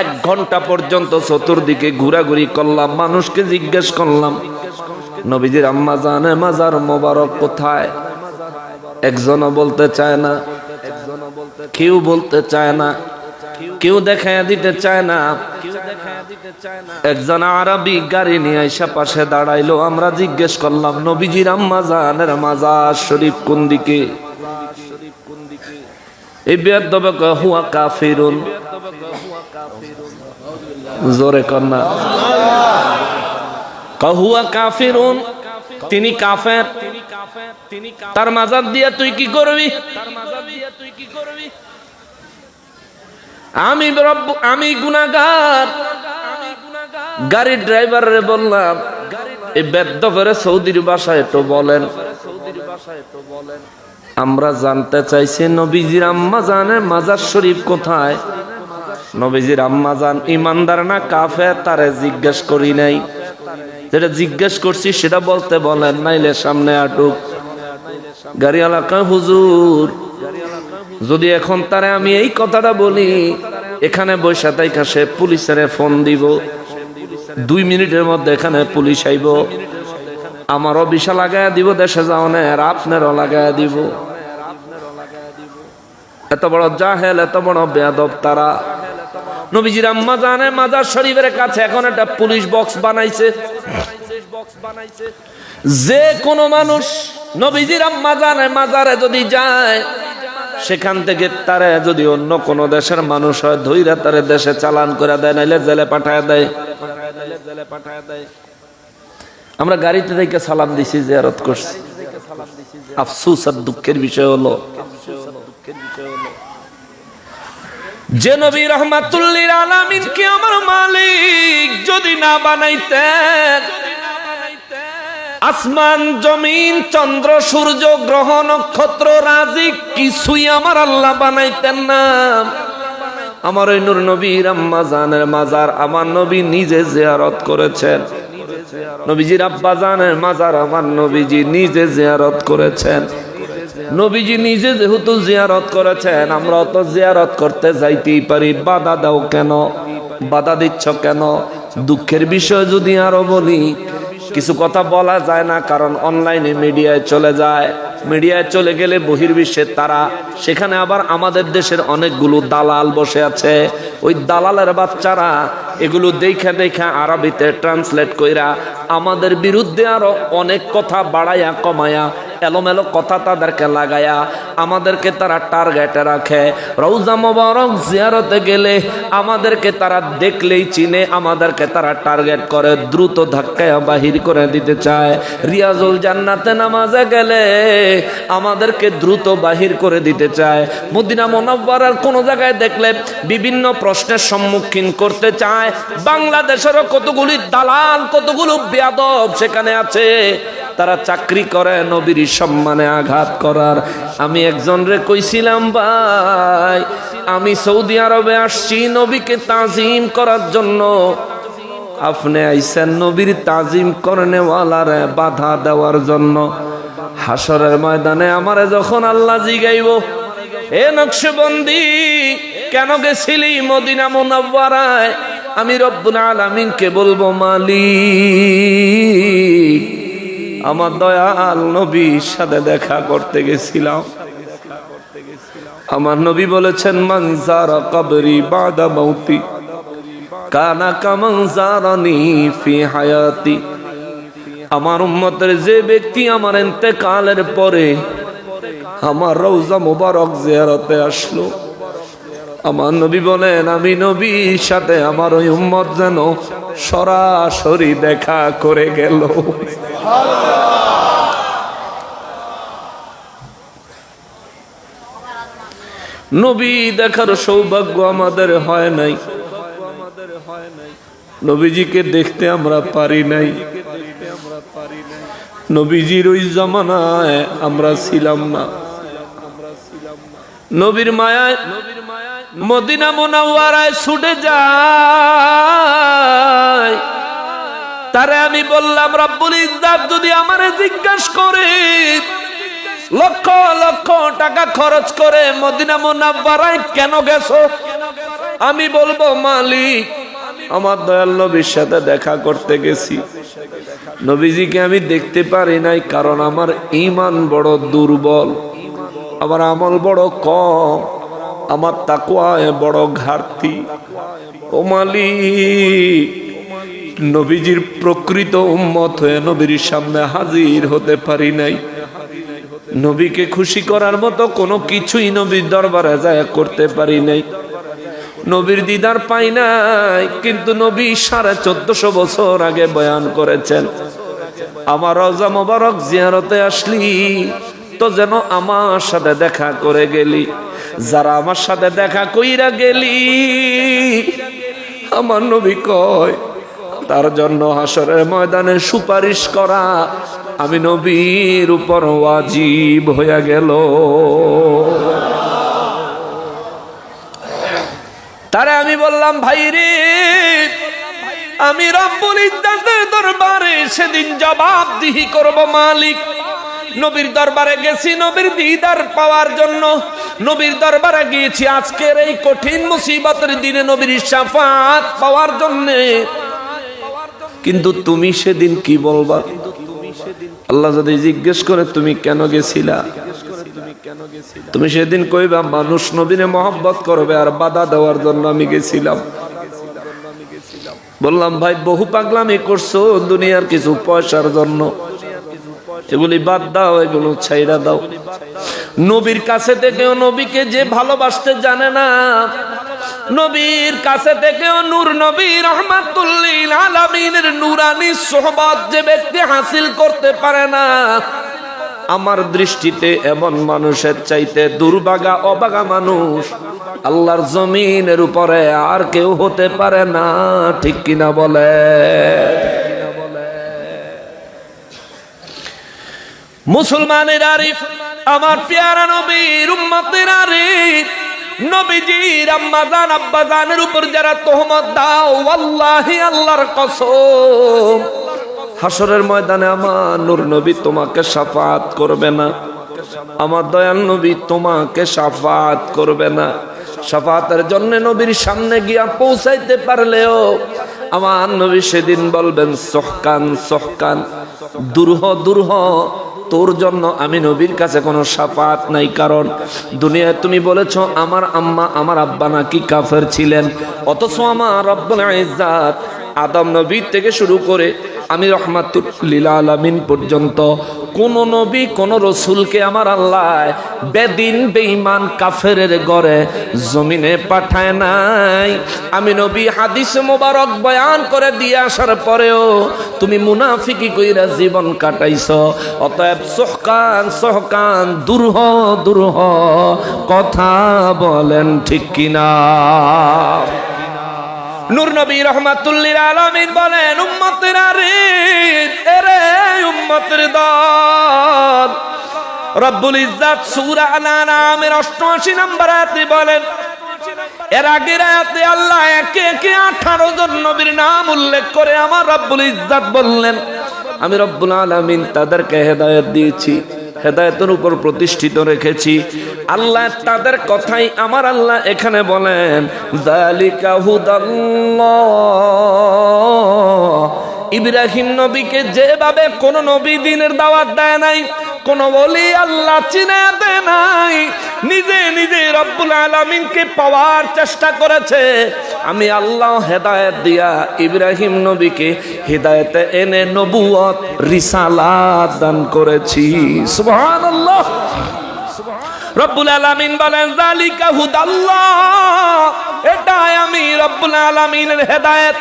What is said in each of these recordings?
এক ঘণ্টা পর্যন্ত চতুর্দিকে ঘোরাঘুরি করলাম, মানুষকে জিজ্ঞেস করলাম, নবীজির আম্মা জানে মাজার মোবারক কোথায়? একজনও বলতে চায় না, কেউ বলতে চায় না, কেউ দেখায় দিতে চায় না। একজন আরবি গাড়ি নিয়ে আইসা পাশে দাঁড়াইলো, আমরা জিজ্ঞেস করলাম, নবীজির আম্মা জানের মাজার শরীফ কোন দিকে? তিনি কাফের। তার মাজার দিয়া তুই কি করবি? আমি আমি গুনাগার গাড়ির ড্রাইভারে বললাম, এই বেদ্য করে সৌদির বাসায় তো বলেন। আমরা জানতে চাইছি নবীজির আম্মা জানের মাজার শরীফ কোথায়? নবীজির আম্মা জান ইমানদার না কাফে তারে জিজ্ঞেস করি নাই। যেটা জিজ্ঞেস করছি সেটা বলতে বলেন, নাইলে সামনে আটুক। গাড়ি এলাকা হুজুর, যদি এখন তারে আমি এই কথাটা বলি, এখানে বৈশা তাই কাছে পুলিশের ফোন দিব। দুই মিনিটের মধ্যে এখানে পুলিশ আইব। আমারও বিশা লাগায় দিব, দেশে যাওনে আর আপনারও লাগায় দিব। এত বড় জাহেল, এত বড় বেয়াদব তারা। নবীজির আম্মা জানে, মাজার শরীফের কাছে এখন একটা পুলিশ বক্স বানাইছে। যে কোনো মানুষ নবীজির আম্মা জানে, মাজারে যদি যায়, সেখান থেকে তারে যদি অন্য কোন দেশের মানুষ হয় ধৈরা তারে দেশে চালান করে দেয়, নাইলে জেলে পাঠায় দেয়। আমরা গাড়িতে থেকে সালাম দিছি, জিয়ারত করছি। আফসুস আর দুঃখের বিষয় হলো, যে নবী রহমাতুল্লির আলামিন কি আমার মালিক, যদি না বানাইতেন, আসমান, জমিন, চন্দ্র, সূর্য, গ্রহ, নক্ষত্র, রাজি কিছুই আমার আল্লাহ বানাইতেন না। আমার ওই নূর নবীর আম্মা মাজার, আমার নবী নিজে জিয়ারত করেছেন। নবীজির আব্বা জানের মাজার আমার নবীজি নিজে জিয়ারত করেছেন। নবীজি নিজে যেহেতু জিয়ারত করেছেন আমরা তো জিয়ারত করতে যাইতেই পারি। বাধা দাও কেন? বাধা দিচ্ছ কেন? দুঃখের বিষয় যদি আরও বলি কিছু কথা বলা যায় না, কারণ অনলাইনে মিডিয়ায় চলে যায়। মিডিয়ায় চলে গেলে বহির্বিশ্বের তারা, সেখানে আবার আমাদের দেশের অনেকগুলো দালাল বসে আছে। ওই দালালের বাচ্চারা এগুলো দেখা দেখা আরবিতে ট্রান্সলেট কইরা আমাদের বিরুদ্ধে আরও অনেক কথা বাড়াইয়া কমায়া এলোমেলো কথা তাদেরকে লাগায়া, আমাদেরকে তারা টার্গেটে রাখে। রৌজা মোবারক জিয়ারতে গেলে আমাদেরকে তারা দেখলেই চিনে, আমাদেরকে তারা টার্গেট করে, দ্রুত ধাক্কায় বাহির করে দিতে চায়। রিয়াজুল জান্নাতে নামাজে গেলে আমাদেরকে দ্রুত বাহির করে দিতে চায়। মদিনা মনব্বরার কোনো জায়গায় দেখলে বিভিন্ন প্রশ্নের সম্মুখীন করতে চায়। বাংলাদেশেরও কতগুলি দালাল, কতগুলো বেয়াদব সেখানে আছে। তারা চাকরি করে, নবীর সম্মানে আঘাত করার। আমি একজন রে কইছিলাম, ভাই, আমি সৌদি আরবে আসছি নবীকে তাজিম করার জন্য। আপনি আইসেন নবীর তাজিম করনেওয়ালারে বাধা দেওয়ার জন্য। হাসরের ময়দানে আমারে যখন আল্লাহ জিগাইব, এ নকশবন্দি, কেন গেছিলি মদিনা মুনাব্বারায় আমি রব্বুল আলামিনকে বলব, মালিক আমার দয়াল নবীর সাথে দেখা করতে গেছিলাম। আমার নবী বলেছেন মনজার কবরি বাদা মৌতি, কানা কামনজারানি ফি হায়াতি। আমার উম্মতের যে ব্যক্তি আমার ইন্তেকালের পরে আমার রৌজা মুবারক জিয়ারতে আসলো। আমার নবী বলেন, আমি নবীর সাথে আমার ওই উম্মত যেন সরাসরি দেখা করে গেল। নবী দেখার সৌভাগ্য আমাদের হয় নাই। নবীজিকে দেখতে আমরা পারি নাই। নবীজির ওই জামানায় আমরা ছিলাম না। নবীর মায়ায় মদিনা মোনাওয়ারায় ছুটে যায়। তারে আমি বললাম, রব্বুল ইজ্জাত, যদি আমারে জিজ্ঞাসা করে, লক্ষ লক্ষ টাকা খরচ করে মদিনা মুনাব্বারায় কেন গেছো? আমি বলব, মালিক, আমার দয়াল নবীর সাথে দেখা করতে গেছি। নবীজিকে আমি দেখতে পারি নাই, কারণ আমার ইমান বড় দুর্বল, আমার আমল বড় কম। আমার তাকুয়ায় বড় ঘাটতি। ও মালিক, নবীজির প্রকৃত উম্মত হয়ে নবীর সামনে হাজির হতে পারি নাই। নবীকে খুশি করার মতো কোনো কিছুই নবীর দরবারে যায় করতে পারি নাই। নবীর দিদার পাই নাই, কিন্তু নবী সাড়ে চোদ্দশো বছর আগে বয়ান করেছেন, আমার রজা মোবারক জিয়ারতে আসলি, তো যেন আমার সাথে দেখা করে গেলি। যারা আমার সাথে দেখা কইরা গেলি, আমার নবী কয়, তার জন্য হাসরের ময়দানে সুপারিশ করা, আমি নবীর উপর ওয়াজিব হইয়া গেল। তারে আমি বললাম, ভাই রে, আমি রব্বুল ইজ্জাতের দরবারে সেদিন জবাবদিহি করব মালিক। নবীর দরবারে গেছি, নবীর দিদার পাওয়ার জন্য। নবীর দরবারে গিয়েছি। আজকের এই কঠিন মুসিবতের দিনে নবীর সাফাত পাওয়ার জন্য। কিন্তু তুমি সেদিন কি বলবা? আল্লাহ যদি জিজ্ঞেস করে, তুমি কেন গেছিলা? তুমি সেদিন কইবা, মানুষ নবীনে মহব্বত করবে আর বাধা দেওয়ার জন্য আমি গেছিলাম। বললাম, ভাই, বহু পাগলামি করছ দুনিয়ার কিছু পয়সার জন্য। এগুলি বাদ দাও, এগুলো ছাইরা দাও। নবীর কাছে থেকেও নবীকে যে ভালোবাসতে জানে না, নবীর কাছে থেকেও নূর নবী রহমাতুল্লিল আলামিনের নুরানি সোহবত যে ব্যক্তি হাসিল করতে পারে না, আমার দৃষ্টিতে এমন মানুষের চাইতে দুর্বাগা অবাগা মানুষ আল্লাহর জমিনের উপরে আর কেউ হতে পারে না, ঠিক কিনা বলে? মুসলমানের আরিফ, আমার পেয়ারা নবীর উম্মতের আরিফ। নবীজির আম্মাজান আব্বাজানের উপর যারা তোহমত দাও আল্লাহি আল্লাহর কসম। হাসরের ময়দানে আমার নূর নবী তোমাকে সাফাত করবে না। আমার দয়াল নবী তোমাকে সাফাত করবে না। সাফাতের জন্য নবীর সামনে গিয়া পৌঁছাইতে পারলেও আমার নবী সেদিন বলবেন, সহকান সহকান, দুরহ দুরহ। তোর জন্য আমি নবীর কাছে কোনো সাফাত নাই, কারণ দুনিয়ায় তুমি বলেছ, আমার আম্মা, আমার আব্বা নাকি কাফের ছিলেন। অথচ আমার রব্বুল ইজ্জাত আদম নবীর থেকে শুরু করে আমি রহমাতুল্লিল আলমিন পর্যন্ত কোন নবী, কোন রসুলকে আমার আল্লাহ বেদিন, বেঈমান কাফের গড়ে জমিনে পাঠায় নাই। আমি নবী হাদিস মোবারক বয়ান করে দিয়ে আসার পরেও তুমি মুনাফিকি কইরা জীবন কাটাইছ। অতএব সহকান সহকান, দুরহ দুরহ কথা বলেন ঠিক কিনা? নূর নবী রহমাতুল্লিল আলমিন বলেন, উম্মতের আরে এরে উম্মতের দল। রব্বুল ইজ্জাত সূরা আনামের 88 নম্বর আয়াতে বলেন, এর আগের আয়াতে আল্লাহ একে একে 18 জন নবীর নাম উল্লেখ করে আমার রব্বুল ইজ্জাত বললেন, আমি রব্বুল আলামিন তাদেরকে হেদায়েত দিয়েছি। হেদায়তের উপর প্রতিষ্ঠিত রেখেছি। আল্লাহ তাদের কথাই আমার আল্লাহ এখানে বলেন জালিকা হুদাল্লাহ। ইব্রাহিম নবীকে যেভাবে কোন নবী দিনের দাওয়াত দেয় নাই, কোন বলি আল্লাহ চিনে দেয় নাই, নিজে নিজে রব্বুল আলমিনকে পাওয়ার চেষ্টা করেছে। আমি আল্লাহ হেদায়ত দিয়া ইব্রাহিম নবীকে হেদায়তে এনে নবুয়ত রিসালাত দান করেছি। সুবহানাল্লাহ। রব্বুল আলামিন বলেন জালিকা হুদাল্লাহ। এটাই আমি রব্বুল আলামিনের হেদায়েত।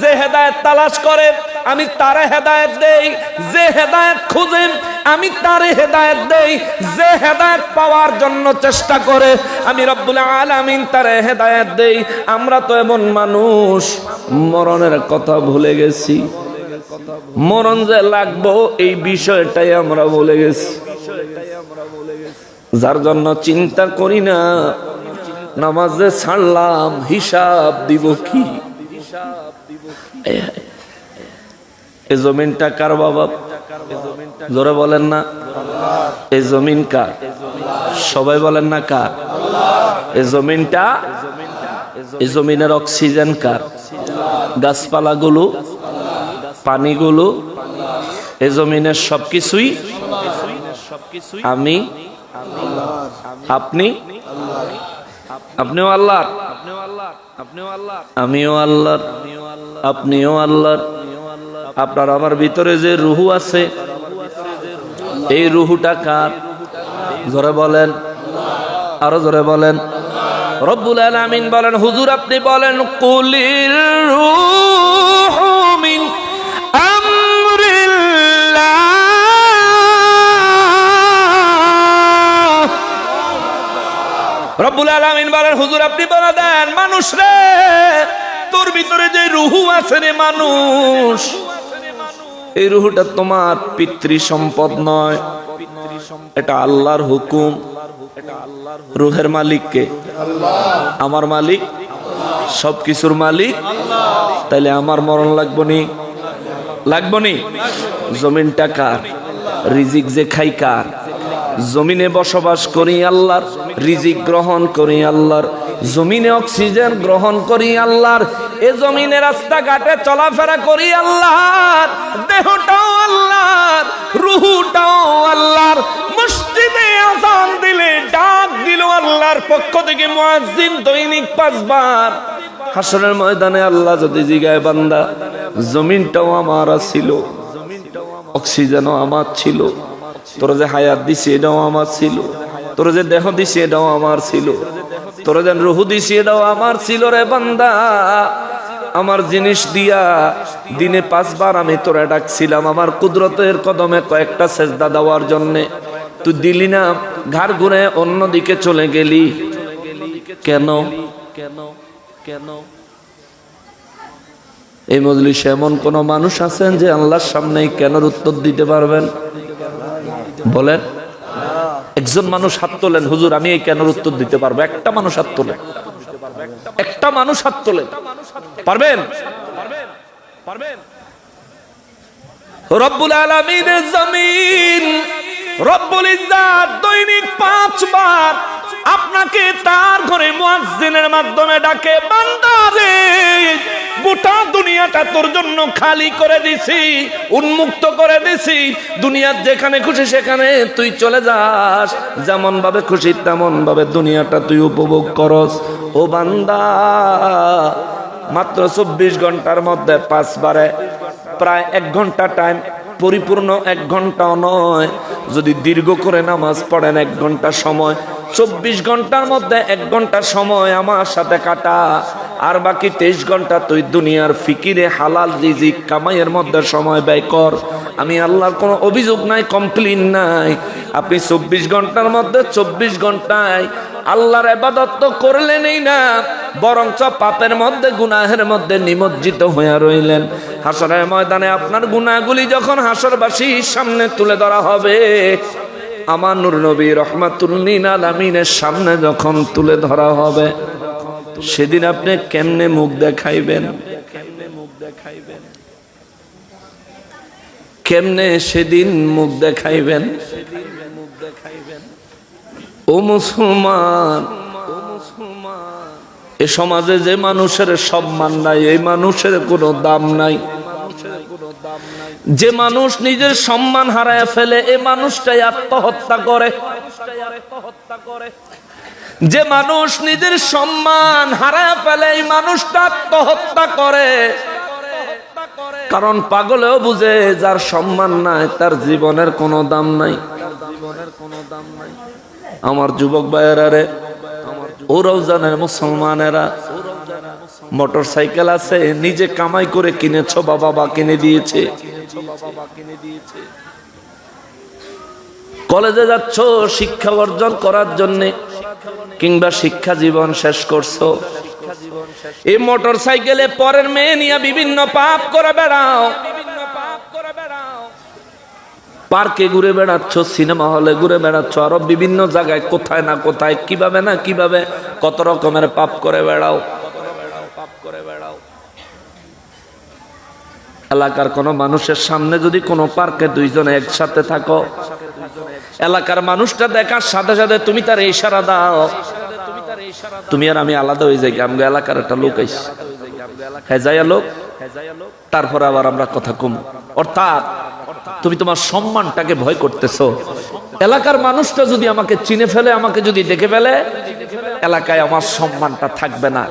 যে হেদায়েত তালাশ করে, আমি তারে হেদায়েত দেই। যে হেদায়েত খুঁজেন আমি তারে হেদায়েত দেই। যে হেদায়ত পাওয়ার জন্য চেষ্টা করে, আমি রব্বুল আলামিন তারে হেদায়েত দেই। আমরা তো এমন মানুষ, মরণের কথা ভুলে গেছি। মরণ যে লাগবো, এই বিষয়টাই আমরা বলে গেছি। যার জন্য চিন্তা করি না, নামাজে ছাড়লাম, হিসাব দিব কি? এই জমিনটা কার বাবা? জোরে বলেন না। এই জমিন কার? সবাই বলেন না কার? এই জমিনটা, এই জমিনের অক্সিজেন কার? গাছপালাগুলো, পানিগুলো এ জমিনের সবকিছুই আমি, আপনি, আপনিও আল্লাহর আমিও আল্লাহর আপনিও আল্লাহর। আপনার আমার ভিতরে যে রুহু আছে, এই রুহুটা কার? জোরে বলেন। আরও জোরে বলেন। রব্বুল আলামিন বলেন, হুজুর আপনি বলেন কুলির রূহু মিন রব্বুল আলামিন বলেন, হুজুর আপনি বলে দেন, মানুষ রে। তোর ভিতরে যে রুহু আছে রে মানুষ, এই রুহুটা তোমার পিতৃ সম্পদ নয়, এটা আল্লাহর হুকুম। রুহের মালিককে আমার মালিক সব কিছুর মালিক। তাইলে আমার মরণ লাগবো নি? লাগবো নি? জমিনটা কার? রিজিক যে খাই কার? জমিনে বসবাস করি আল্লাহর, রিজিক গ্রহণ করি আল্লাহর। জমিনে অক্সিজেন গ্রহণ করি আল্লাহর, এ জমিনে রাস্তাঘাটে চলাফেরা করি আল্লাহর, দেহটাও আল্লাহর, রুহুটাও আল্লাহর, মসজিদে আজান দিলে ডাক দিল আল্লাহর পক্ষ থেকে মুয়াজ্জিন দৈনিক পাঁচবার। হাসরের ময়দানে আল্লাহ যদি জিগায়, বান্দা, জমিনটাও আমার ছিল অক্সিজেনও আমার ছিল, তোর যে হায়াত দিছি এটাও আমার ছিল, তোর যে দেহ দিছি এটাও আমার ছিল। তোর যেন রুহু দিছি দাও, আমার ছিল রে বান্দা। আমার জিনিস দিয়া দিনে পাঁচবার আমি তোরা ডাকছিলাম, আমার কুদরতের কদমে কয়েকটা সেজদা দেওয়ার জন্যে। তুই দিলি না, ঘাড় ঘুরে অন্যদিকে চলে গেলি। কেন? কেন কেন এই মজলিসে এমন কোন মানুষ আছেন যে আল্লাহর সামনে কেন উত্তর দিতে পারবেন? বলেন। একজন মানুষ হাত তোলেন, হুজুর, আমি এই কেন উত্তর দিতে পারব? একটা মানুষ হাত তোলেন একটা মানুষ হাত তোলেন পারবেন? রব্বুল আলামিনের জমিন, রব্বুল ইজ্জাত দৈনিক পাঁচবার আপনাকে তার ঘরে মুয়াজ্জিনের মাধ্যমে ডাকে, বান্দারে! গোটা দুনিয়াটা তোর জন্য খালি করে দিছি, উন্মুক্ত করে দিছি। দুনিয়ার যেখানে খুশি সেখানে তুই চলে যাস। যেমন ভাবে খুশি, তেমন ভাবে দুনিয়াটা তুই উপভোগ করস। ও বান্দা, মাত্র চব্বিশ ঘণ্টার মধ্যে পাঁচবারে প্রায় এক ঘণ্টা টাইম পরিপূর্ণ এক ঘন্টাও নয়। যদি দীর্ঘ করে নামাজ পড়েন এক ঘণ্টা সময়, চব্বিশ ঘণ্টার মধ্যে এক ঘণ্টা সময় আমার সাথে কাটা। আর বাকি তেইশ ঘণ্টা তুই দুনিয়ার ফিকিরে হালাল রিজিক কামাইয়ের মধ্যে সময় ব্যয় কর। আমি আল্লাহর কোনো অভিযোগ নাই কমপ্লেন নাই। আপনি চব্বিশ ঘণ্টার মধ্যে চব্বিশ ঘন্টায় আল্লাহর এবাদত তো করলেনই না, বরঞ্চ পাপের মধ্যে, গুনাহের মধ্যে নিমজ্জিত হইয়া রইলেন। হাসরের ময়দানে আপনার গুনাহগুলি যখন হাসরবাসীর সামনে তুলে ধরা হবে, আমার নূর নবী রহমাতুল্লিন আলামিনের সামনে যখন তুলে ধরা হবে সেদিন আপনি কেমনে মুখ দেখাইবেন? কেমনে সেদিন মুখ দেখাইবেন? ও মুসলমান, এ সমাজে যে মানুষের সম্মান নাই, এই মানুষের কোনো দাম নাই। যে মানুষ নিজের সম্মান হারায় ফেলে, এ মানুষটাই আত্মহত্যা করে। যে মানুষ নিজের সম্মান হারা ফেলে, এই মানুষটা আত্মহত্যা করে। কারণ পাগলেও বুঝে যার সম্মান নাই, তার জীবনের কোনো দাম নাই। কোনো দাম নাই আমার যুবক ভাইয়েরা ওরাও জানে মুসলমানেরা, মোটর সাইকেল আছে, নিজে কামাই করে কিনেছ বাবা বা কিনে দিয়েছে। কলেজে যাচ্ছ, শিক্ষা অর্জন করার জন্য, কিংবা শিক্ষা জীবন শেষ করছ। এই মোটর সাইকেলে পরের মেয়ে নিয়ে বিভিন্ন পাপ করে বেড়াও। পার্কে ঘুরে বেড়াচ্ছ, সিনেমা হলে ঘুরে বেড়াচ্ছ, আরও বিভিন্ন জায়গায় কোথায় না কোথায়, কীভাবে না কীভাবে কত রকমের পাপ করে বেড়াও। এলাকার কোন মানুষের সামনে যদি কোনো পার্কে দুইজনে একসাথে থাকো এলাকার মানুষটা দেখার সাথে সাথে তুমি তার ইশারা দাও। তুমি আর আমি আলাদা হয়ে যাই, আমগো এলাকার একটা লোক আইস হ্যাঁ যাইয়া লোক। তারপরে আবার আমরা কথা কম। অর্থাৎ তুমি তোমার সম্মানটাকে ভয় করতেছো। এলাকার মানুষটা যদি আমাকে চিনে ফেলে, আমাকে যদি দেখে ফেলে, এলাকায় আমার সম্মানটা থাকবে না।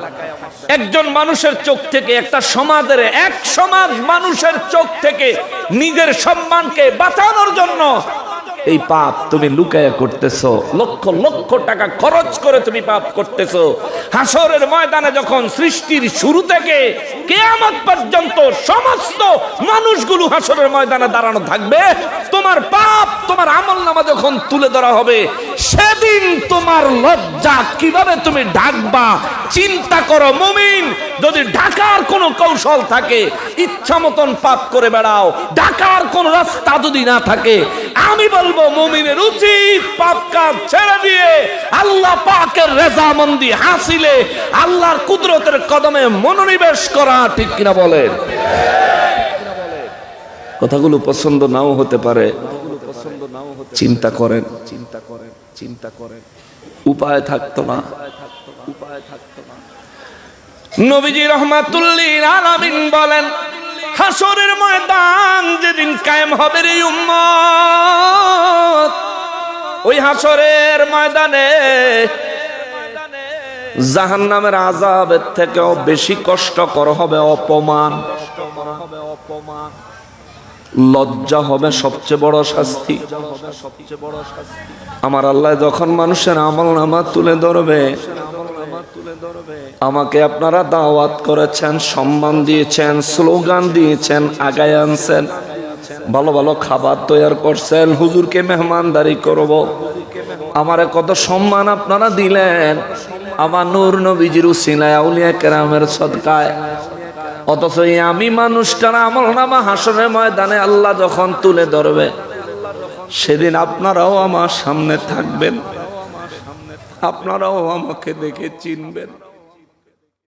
একজন মানুষের চোখ থেকে, একটা সমাজের এক সমাজ মানুষের চোখ থেকে নিজের সম্মানকে বাঁচানোর জন্য এই পাপ তুমি লুকায়া করতেছো, লক্ষ লক্ষ টাকা খরচ করে তুমি পাপ করতেছো। হাসরের ময়দানে যখন সৃষ্টির শুরু থেকে কেয়ামত পর্যন্ত সমস্ত মানুষগুলো হাসরের ময়দানে দাঁড়ানো থাকবে, তোমার পাপ, তোমার আমল নামা যখন তুলে ধরা হবে সেদিন তোমার লজ্জা কীভাবে তুমি ঢাকবা? চিন্তা করো মুমিন, যদি ঢাকার কোনো কৌশল থাকে, ইচ্ছা মতন পাপ করে বেড়াও। ঢাকার কোন রাস্তা যদি না থাকে, আমি বলব মুমিনের উচিত পাপ কাজ ছেড়ে দিয়ে আল্লাহ পাকের রেজামন্দি হাসিলে আল্লাহর কুদরতের কদমে মনোনিবেশ করা, ঠিক কিনা বলেন? কথাগুলো পছন্দ নাও হতে পারে চিন্তা করেন চিন্তা করেন। চিন্তা করেন। উপায় থাকতো না। উপায় থাকতো না। নবীজি রহমাতুল্লিল আলামিন বলেন হাসরের ময়দান যেদিন কায়েম হবে রে উম্মত ওই হাসরের ময়দানে জাহান্নামের আজাবের থেকেও বেশি কষ্টকর হবে অপমান। লজ্জা হবে সবচেয়ে বড় শাস্তি। আমার আল্লাহ যখন মানুষের আমল নামা তুলে ধরবে, আমাকে আপনারা দাওয়াত করেছেন, সম্মান দিয়েছেন, স্লোগান দিয়েছেন, আগায় আনছেন, ভালো ভালো খাবার তৈরি করছেন, হুজুরকে মেহমানদারি করব। আমারে কত সম্মান আপনারা দিলেন। আমার নূর নবীজির উসিলায় আউলিয়া কেরামের সদকায় অথচ আমি মানুষটার আমল নামা হাসনের ময়দানে আল্লাহ যখন তুলে ধরবে, সেদিন আপনারাও আমার সামনে থাকবেন। আপনারাও আমাকে দেখে চিনবেন।